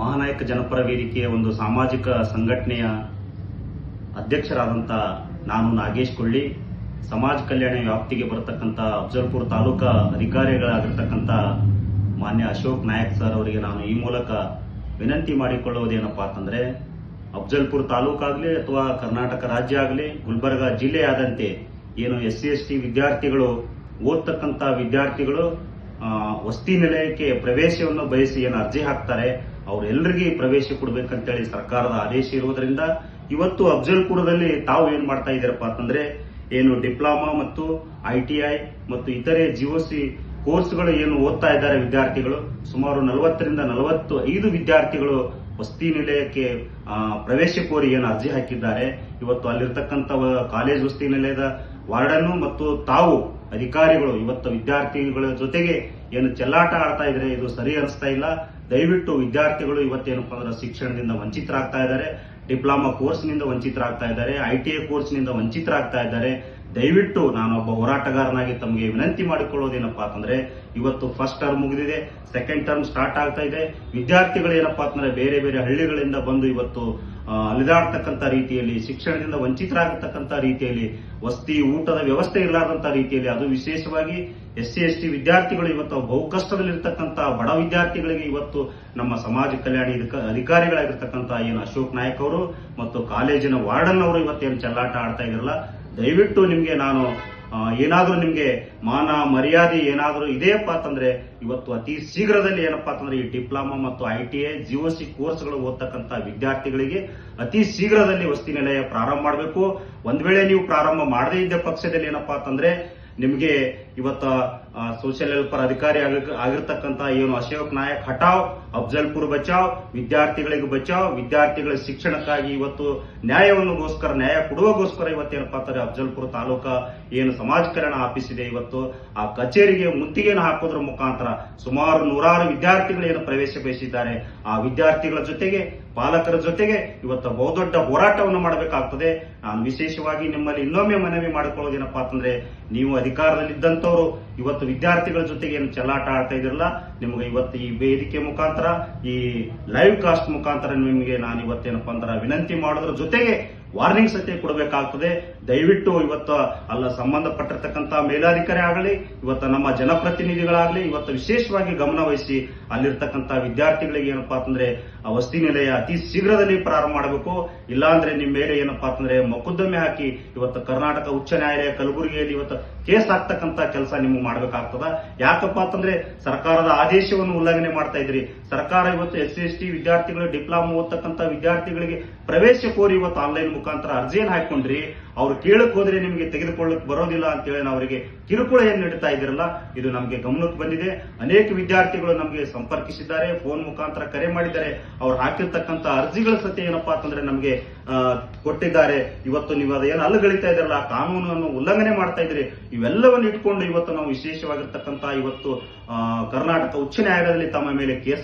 ಮಹಾನಾಯಕ ಜನಪರ ವೇದಿಕೆಯ ಒಂದು ಸಾಮಾಜಿಕ ಸಂಘಟನೆಯ ಅಧ್ಯಕ್ಷರಾದಂಥ ನಾನು ನಾಗೇಶ್ ಕೊಳ್ಳಿ. ಸಮಾಜ ಕಲ್ಯಾಣ ವ್ಯಾಪ್ತಿಗೆ ಬರತಕ್ಕಂಥ ಅಫ್ಜಲ್ಪುರ್ ತಾಲೂಕಾ ಅಧಿಕಾರಿಗಳಾಗಿರ್ತಕ್ಕಂಥ ಮಾನ್ಯ ಅಶೋಕ್ ನಾಯಕ್ ಸರ್ ಅವರಿಗೆ ನಾನು ಈ ಮೂಲಕ ವಿನಂತಿ ಮಾಡಿಕೊಳ್ಳುವುದೇನಪ್ಪ ಅಂತಂದ್ರೆ, ಅಫ್ಜಲ್ಪುರ್ ತಾಲೂಕಾಗ್ಲಿ ಅಥವಾ ಕರ್ನಾಟಕ ರಾಜ್ಯ ಆಗಲಿ, ಗುಲ್ಬರ್ಗ ಜಿಲ್ಲೆಯಾದಂತೆ ಏನು ಎಸ್ ಸಿ ಎಸ್ ಟಿ ವಿದ್ಯಾರ್ಥಿಗಳು ಓದ್ತಕ್ಕಂಥ ವಿದ್ಯಾರ್ಥಿಗಳು ವಸ್ತಿ ವಸತಿ ನಿಲಯಕ್ಕೆ ಪ್ರವೇಶವನ್ನು ಬಯಸಿ ಏನು ಅರ್ಜಿ ಹಾಕ್ತಾರೆ ಅವರೆಲ್ಲರಿಗೆ ಪ್ರವೇಶ ಕೊಡ್ಬೇಕಂತೇಳಿ ಸರ್ಕಾರದ ಆದೇಶ ಇರುವುದರಿಂದ ಇವತ್ತು ಅಫಜಲ್ಪುರದಲ್ಲಿ ತಾವು ಏನ್ ಮಾಡ್ತಾ ಇದ್ದೀರಪ್ಪ ಅಂತಂದ್ರೆ ಏನು ಡಿಪ್ಲೊಮಾ ಮತ್ತು ಐಟಿಐ ಮತ್ತು ಇತರೆ ಜಿಒಸಿ ಕೋರ್ಸ್ಗಳು ಏನು ಓದ್ತಾ ಇದ್ದಾರೆ ವಿದ್ಯಾರ್ಥಿಗಳು. ಸುಮಾರು ನಲವತ್ತರಿಂದ ನಲವತ್ತು ಐದು ವಿದ್ಯಾರ್ಥಿಗಳು ವಸತಿ ನಿಲಯಕ್ಕೆ ಪ್ರವೇಶ ಕೋರಿ ಏನು ಅರ್ಜಿ ಹಾಕಿದ್ದಾರೆ. ಇವತ್ತು ಅಲ್ಲಿರ್ತಕ್ಕಂಥ ಕಾಲೇಜ್ ವಸತಿ ನಿಲಯದ ವಾರ್ಡನ್ನು ಮತ್ತು ತಾವು ಅಧಿಕಾರಿಗಳು, ಇವತ್ತು ವಿದ್ಯಾರ್ಥಿಗಳ ಜೊತೆಗೆ ಏನು ಚೆಲ್ಲಾಟ ಆಡ್ತಾ ಇದ್ರೆ ಇದು ಸರಿ ಅನಿಸ್ತಾ ಇಲ್ಲ. ದಯವಿಟ್ಟು ವಿದ್ಯಾರ್ಥಿಗಳು ಇವತ್ತೇನಪ್ಪ ಅಂದ್ರೆ ಶಿಕ್ಷಣದಿಂದ ವಂಚಿತರಾಗ್ತಾ ಇದ್ದಾರೆ. ಡಿಪ್ಲೊಮಾ ಕೋರ್ಸ್ನಿಂದ ವಂಚಿತರಾಗ್ತಾ ಇದ್ದಾರೆ. ಐಟಿಐ ಕೋರ್ಸ್ನಿಂದ ವಂಚಿತರಾಗ್ತಾ ಇದ್ದಾರೆ. ದಯವಿಟ್ಟು ನಾನೊಬ್ಬ ಹೋರಾಟಗಾರನಾಗಿ ತಮಗೆ ವಿನಂತಿ ಮಾಡಿಕೊಳ್ಳೋದೇನಪ್ಪಾ ಅಂತಂದ್ರೆ, ಇವತ್ತು ಫಸ್ಟ್ ಟರ್ಮ್ ಮುಗಿದಿದೆ ಸೆಕೆಂಡ್ ಟರ್ಮ್ ಸ್ಟಾರ್ಟ್ ಆಗ್ತಾ ಇದೆ. ವಿದ್ಯಾರ್ಥಿಗಳು ಏನಪ್ಪಾ ಅಂತಂದ್ರೆ ಬೇರೆ ಬೇರೆ ಹಳ್ಳಿಗಳಿಂದ ಬಂದು ಇವತ್ತು ಅಲೆದಾಡ್ತಕ್ಕಂಥ ರೀತಿಯಲ್ಲಿ, ಶಿಕ್ಷಣದಿಂದ ವಂಚಿತರಾಗತಕ್ಕಂಥ ರೀತಿಯಲ್ಲಿ, ವಸತಿ, ಊಟದ ವ್ಯವಸ್ಥೆ ಇರಲಾರದಂತಹ ರೀತಿಯಲ್ಲಿ ಅದು ವಿಶೇಷವಾಗಿ ಎಸ್ ಸಿ, ಎಸ್ ಟಿ ವಿದ್ಯಾರ್ಥಿಗಳು ಇವತ್ತು ಬಹುಕಷ್ಟದಲ್ಲಿರ್ತಕ್ಕಂಥ ಬಡ ವಿದ್ಯಾರ್ಥಿಗಳಿಗೆ ಇವತ್ತು ನಮ್ಮ ಸಮಾಜ ಕಲ್ಯಾಣ ಅಧಿಕಾರಿಗಳಾಗಿರ್ತಕ್ಕಂಥ ಏನು ಅಶೋಕ್ ನಾಯಕ್ ಅವರು ಮತ್ತು ಕಾಲೇಜಿನ ವಾರ್ಡನ್ ಅವರು ಇವತ್ತೇನು ಚೆಲ್ಲಾಟ ಆಡ್ತಾ ಇದ್ರಲ್ಲ ದಯವಿಟ್ಟು ನಿಮಗೆ ನಾನು ಏನಾದರೂ ನಿಮಗೆ ಮಾನ, ಮರ್ಯಾದೆ ಏನಾದರೂ ಇದೆಯಪ್ಪ ಅಂತಂದ್ರೆ, ಇವತ್ತು ಅತಿ ಶೀಘ್ರದಲ್ಲಿ ಏನಪ್ಪಾ ಅಂತಂದ್ರೆ ಈ ಡಿಪ್ಲೊಮಾ ಮತ್ತು I T I G C ಕೋರ್ಸ್ಗಳು ಓದ್ತಕ್ಕಂಥ ವಿದ್ಯಾರ್ಥಿಗಳಿಗೆ ಅತಿ ಶೀಘ್ರದಲ್ಲಿ ವಸತಿ ನಿಲಯ ಪ್ರಾರಂಭ ಮಾಡಬೇಕು. ಒಂದ್ ವೇಳೆ ನೀವು ಪ್ರಾರಂಭ ಮಾಡದೇ ಇದ್ದ ಪಕ್ಷದಲ್ಲಿ ಏನಪ್ಪಾ ಅಂತಂದ್ರೆ, ನಿಮ್ಗೆ ಇವತ್ತ ಸೋಷಿಯಲ್ ವೆಲ್ಫೇರ್ ಅಧಿಕಾರಿ ಆಗಿ- ಆಗಿರ್ತಕ್ಕಂತ ಏನು ಅಶೋಕ್ ನಾಯಕ್ ಹಟಾವ್ ಅಫ್ಜಲ್ಪುರ್ ಬಚಾವ್, ವಿದ್ಯಾರ್ಥಿಗಳಿಗೆ ಬಚಾವ್, ವಿದ್ಯಾರ್ಥಿಗಳ ಶಿಕ್ಷಣಕ್ಕಾಗಿ ಇವತ್ತು ನ್ಯಾಯವನ್ನುಗೋಸ್ಕರ, ನ್ಯಾಯ ಕೊಡುವಗೋಸ್ಕರ ಇವತ್ತೇನಪ್ಪಾ ಅಂತಾರೆ ಅಫ್ಜಲ್ಪುರ ತಾಲೂಕಾ ಏನು ಸಮಾಜ ಕಲ್ಯಾಣ ಆಫೀಸ್ ಇದೆ ಇವತ್ತು. ಆ ಕಚೇರಿಗೆ ಮುತ್ತಿಗೆಯನ್ನು ಹಾಕೋದ್ರ ಮುಖಾಂತರ ಸುಮಾರು ನೂರಾರು ವಿದ್ಯಾರ್ಥಿಗಳು ಏನು ಪ್ರವೇಶ ಬಯಸಿದ್ದಾರೆ ಆ ವಿದ್ಯಾರ್ಥಿಗಳ ಜೊತೆಗೆ, ಪಾಲಕರ ಜೊತೆಗೆ ಇವತ್ತು ಬಹುದೊಡ್ಡ ಹೋರಾಟವನ್ನು ಮಾಡಬೇಕಾಗ್ತದೆ. ನಾನು ವಿಶೇಷವಾಗಿ ನಿಮ್ಮಲ್ಲಿ ಇನ್ನೊಮ್ಮೆ ಮನವಿ ಮಾಡಿಕೊಳ್ಳೋದೇನಪ್ಪ ಅಂತಂದ್ರೆ, ನೀವು ಅಧಿಕಾರದಲ್ಲಿದ್ದಂಥವ್ರು ಇವತ್ತು ವಿದ್ಯಾರ್ಥಿಗಳ ಜೊತೆಗೆ ಏನು ಚೆಲ್ಲಾಟ ಆಡ್ತಾ ಇದಿರಲ್ಲ ನಿಮಗೆ ಇವತ್ತು ಈ ವೇದಿಕೆ ಮುಖಾಂತರ, ಈ ಲೈವ್ ಕಾಸ್ಟ್ ಮುಖಾಂತರ ನಿಮಗೆ ನಾನು ಇವತ್ತೇನಪ್ಪ ಅಂದ್ರೆ ವಿನಂತಿ ಮಾಡೋದ್ರ ಜೊತೆಗೆ ವಾರ್ನಿಂಗ್ ಸತ್ಯ ಕೊಡಬೇಕಾಗ್ತದೆ. ದಯವಿಟ್ಟು ಇವತ್ತು ಅಲ್ಲ ಸಂಬಂಧಪಟ್ಟಿರ್ತಕ್ಕಂಥ ಮೇಲಾಧಿಕಾರಿ ಆಗಲಿ, ಇವತ್ತು ನಮ್ಮ ಜನಪ್ರತಿನಿಧಿಗಳಾಗಲಿ, ಇವತ್ತು ವಿಶೇಷವಾಗಿ ಗಮನ ವಹಿಸಿ ಅಲ್ಲಿರ್ತಕ್ಕಂಥ ವಿದ್ಯಾರ್ಥಿಗಳಿಗೆ ಏನಪ್ಪಾ ಅಂತಂದ್ರೆ ಆ ವಸತಿ ನಿಲಯ ಅತಿ ಶೀಘ್ರದಲ್ಲಿ ಪ್ರಾರಂಭ ಮಾಡಬೇಕು. ಇಲ್ಲಾಂದ್ರೆ ನಿಮ್ಮ ಮೇಲೆ ಏನಪ್ಪಾ ಅಂತಂದ್ರೆ ಮೊಕದ್ದಮೆ ಹಾಕಿ ಇವತ್ತು ಕರ್ನಾಟಕ ಉಚ್ಚ ನ್ಯಾಯಾಲಯ ಕಲಬುರಗಿಯಲ್ಲಿ ಇವತ್ತು ಕೇಸ್ ಆಗ್ತಕ್ಕಂಥ ಕೆಲಸ ನಿಮಗೆ ಮಾಡಬೇಕಾಗ್ತದ. ಯಾಕಪ್ಪ ಅಂತಂದ್ರೆ ಸರ್ಕಾರದ ಆದೇಶವನ್ನು ಉಲ್ಲಂಘನೆ ಮಾಡ್ತಾ ಇದ್ರಿ ಸರ್ಕಾರ ಇವತ್ತು ಎಸ್ ಸಿ ಎಸ್ ಟಿ ವಿದ್ಯಾರ್ಥಿಗಳು ಡಿಪ್ಲೊಮಾ ಓದ್ತಕ್ಕಂಥ ವಿದ್ಯಾರ್ಥಿಗಳಿಗೆ ಪ್ರವೇಶ ಕೋರಿ ಇವತ್ತು ಆನ್ಲೈನ್ ಮುಖಾಂತರ ಅರ್ಜಿಯನ್ನು ಹಾಕೊಂಡ್ರಿ ಅವ್ರು ಕೇಳಕ್ ಹೋದ್ರೆ ನಿಮಗೆ ತೆಗೆದುಕೊಳ್ಳಕ್ ಬರೋದಿಲ್ಲ ಅಂತೇಳಿ ನಾವು ಅವರಿಗೆ ಕಿರುಕುಳ ಏನ್ ನೀಡ್ತಾ ಇದ್ದೀರಲ್ಲ ಇದು ನಮಗೆ ಗಮನಕ್ಕೆ ಬಂದಿದೆ. ಅನೇಕ ವಿದ್ಯಾರ್ಥಿಗಳು ನಮಗೆ ಸಂಪರ್ಕಿಸಿದ್ದಾರೆ, ಫೋನ್ ಮುಖಾಂತರ ಕರೆ ಮಾಡಿದ್ದಾರೆ. ಅವ್ರು ಹಾಕಿರ್ತಕ್ಕಂತ ಅರ್ಜಿಗಳ ಸತ್ಯ ಏನಪ್ಪಾ ಅಂತಂದ್ರೆ ನಮಗೆ ಕೊಟ್ಟಿದ್ದಾರೆ. ಇವತ್ತು ನೀವು ಅದೇನು ಅಲ್ಲಗಳಿತಾ ಇದ್ರಲ್ಲ ಕಾನೂನನ್ನು ಉಲ್ಲಂಘನೆ ಮಾಡ್ತಾ ಇದ್ರಿ ಇವೆಲ್ಲವನ್ನು ಇಟ್ಕೊಂಡು ಇವತ್ತು ನಾವು ವಿಶೇಷವಾಗಿರ್ತಕ್ಕಂತ ಇವತ್ತು ಕರ್ನಾಟಕ ಉಚ್ಚ ನ್ಯಾಯಾಲಯದಲ್ಲಿ ತಮ್ಮ ಮೇಲೆ ಕೇಸ್